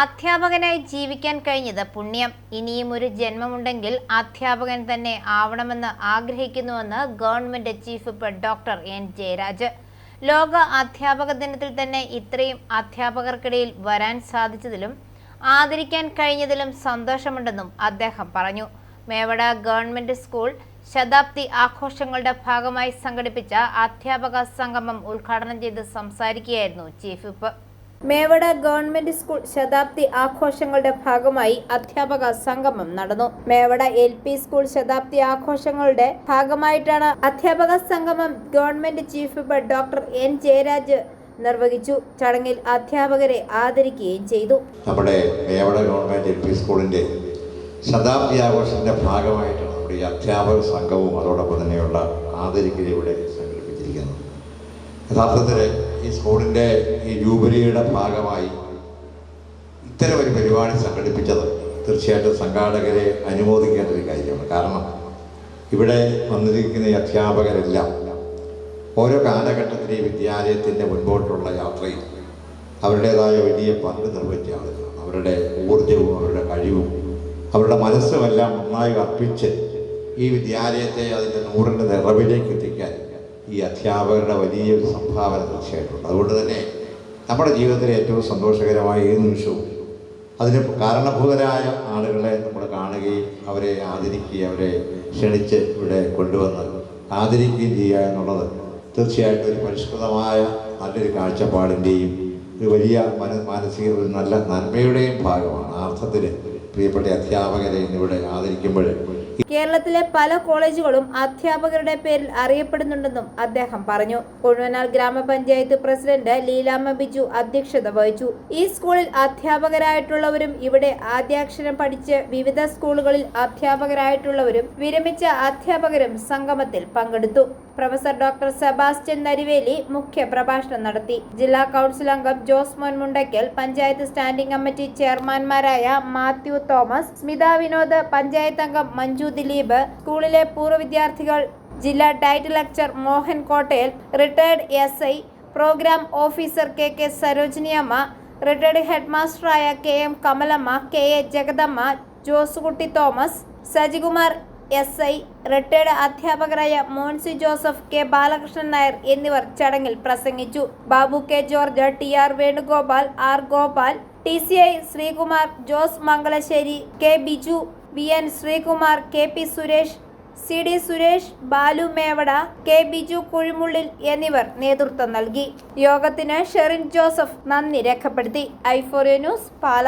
അധ്യാപകനായി ജീവിക്കാൻ കഴിഞ്ഞത് പുണ്യം. ഇനിയും ഒരു ജന്മമുണ്ടെങ്കിൽ അധ്യാപകൻ തന്നെ ആവണമെന്ന് ആഗ്രഹിക്കുന്നുവെന്ന് government chief whip doctor N Jayaraj. ലോക അധ്യാപക ദിനത്തിൽ തന്നെ ഇത്രയും അധ്യാപകർക്കിടയിൽ വരാൻ സാധിച്ചതിലും ആദരിക്കാൻ കഴിഞ്ഞതിലും സന്തോഷമുണ്ടെന്നും അദ്ദേഹം പറഞ്ഞു. മേവട ഗവൺമെന്റ് സ്കൂൾ ശതാബ്ദി ആഘോഷങ്ങളുടെ ഭാഗമായി സംഘടിപ്പിച്ച അധ്യാപക സംഗമം ഉദ്ഘാടനം ചെയ്ത് സംസാരിക്കുകയായിരുന്നു chief whip Mevada government school ശതാബ്ദി ആഘോഷങ്ങളുടെ ഭാഗമായി അധ്യാപക സംഗമം നടന്നു. മേവട എൽ പി സ്കൂൾ ശതാബ്ദി ആഘോഷങ്ങളുടെ ഭാഗമായിട്ടാണ് അധ്യാപക സംഗമം government chief doctor N Jayaraj നിർവഹിച്ചു. ചടങ്ങിൽ അധ്യാപകരെ ആദരിക്കുകയും ചെയ്തു. നമ്മുടെ മേവട ഗവൺമെന്റ് എൽ പി സ്കൂളിന്റെ ശതാബ്ദി ആഘോഷത്തിന്റെ ഭാഗമായിട്ടാണ് നമ്മുടെ ഈ അധ്യാപക സംഘവും അതോടൊപ്പം തന്നെയുള്ള ആദരിക്കൽ ഇവിടെ സംഘടിപ്പിച്ചിരിക്കുന്നത്. യഥാർത്ഥത്തിൽ ഈ സ്കൂളിന്റെ ഈ ജൂബിലിയുടെ ഭാഗമായി ഇത്തരം ഒരു പരിപാടി സംഘടിപ്പിച്ചത് തീർച്ചയായിട്ടും സംഘാടകരെ അനുമോദിക്കേണ്ട ഒരു കാര്യമാണ്. കാരണം ഇവിടെ വന്നിരിക്കുന്ന ഈ അധ്യാപകരെല്ലാം ഓരോ കാലഘട്ടത്തിലെ വിദ്യാലയത്തിന്റെ മുൻപോട്ടുള്ള യാത്രയിൽ അവരുടേതായ വലിയ പങ്ക് നിർവഹിച്ച ആളുകളാണ് അവരുടെ ഊർജവും അവരുടെ കഴിവും അവരുടെ മനസ്സുമെല്ലാം നന്നായി അർപ്പിച്ച് ഈ വിദ്യാലയത്തെ അതിന്റെ നൂറിന്റെ നിറവിലേക്ക് എത്തിക്കാൻ ഈ അധ്യാപകരുടെ വലിയൊരു സംഭാവന തീർച്ചയായിട്ടുണ്ട് അതുകൊണ്ട് തന്നെ നമ്മുടെ ജീവിതത്തിലെ ഏറ്റവും സന്തോഷകരമായ ഏത് നിമിഷവും അതിന് കാരണഭൂതരായ ആളുകളെ നമ്മൾ കാണുകയും അവരെ ആദരിക്കുകയും അവരെ ക്ഷണിച്ച് ഇവിടെ കൊണ്ടുവന്ന് ആദരിക്കുകയും ചെയ്യുക എന്നുള്ളത് തീർച്ചയായിട്ടും ഒരു പരിഷ്കൃതമായ നല്ലൊരു കാഴ്ചപ്പാടിന്റെയും ഒരു വലിയ മന മാനസിക ഒരു നല്ല നന്മയുടെയും ഭാഗമാണ്. അർത്ഥത്തിൽ പ്രിയപ്പെട്ട അധ്യാപകരെ ഇന്നിവിടെ ആദരിക്കുമ്പോൾ കേരളത്തിലെ പല കോളേജുകളും അധ്യാപകരുടെ പേരിൽ അറിയപ്പെടുന്നുണ്ടെന്നും അദ്ദേഹം പറഞ്ഞു. കൊഴുവനാൽ ഗ്രാമപഞ്ചായത്ത് പ്രസിഡന്റ് ലീലാമ്മ ബിജു അധ്യക്ഷത വഹിച്ചു. ഈ സ്കൂളിൽ അധ്യാപകരായിട്ടുള്ളവരും ഇവിടെ ആദ്യാക്ഷരം പഠിച്ച് വിവിധ സ്കൂളുകളിൽ അധ്യാപകരായിട്ടുള്ളവരും വിരമിച്ച അധ്യാപകരും സംഗമത്തിൽ പങ്കെടുത്തു. പ്രൊഫസർ ഡോക്ടർ സെബാസ്റ്റ്യൻ നരിവേലി മുഖ്യ പ്രഭാഷണം നടത്തി. ജില്ലാ കൗൺസിൽ അംഗം ജോസ് മോൻ മുണ്ടയ്ക്കൽ പഞ്ചായത്ത് സ്റ്റാൻഡിംഗ് കമ്മിറ്റി ചെയർമാൻമാരായ മാത്യു തോമസ് സ്മിത വിനോദ് പഞ്ചായത്ത് അംഗം മഞ്ജു ദിലീപ് സ്കൂളിലെ പൂർവ വിദ്യാർത്ഥികൾ ജില്ലാ DIET lecturer Mohan Kottayal retired S I programme officer K K Sarojiniamma retired ഹെഡ്മാസ്റ്ററായ K M Kamalamma K A Jagadamma Josekutty Thomas Sajikumar S I retired അധ്യാപകരായ മോൻസി ജോസഫ് കെ ബാലകൃഷ്ണൻ നായർ എന്നിവർ ചടങ്ങിൽ പ്രസംഗിച്ചു. Babu K George T R Venugopal R Gopal T C I Sreekumar Jose Mangalassery K Biju V N Sreekumar K P Suresh C D Suresh Balu Mevada K Biju Kuzhimullil എന്നിവർ നേതൃത്വം നൽകി. യോഗത്തിന് ഷെറിൻ ജോസഫ് നന്ദി രേഖപ്പെടുത്തി. ഐഫോറിയ ന്യൂസ് പാല.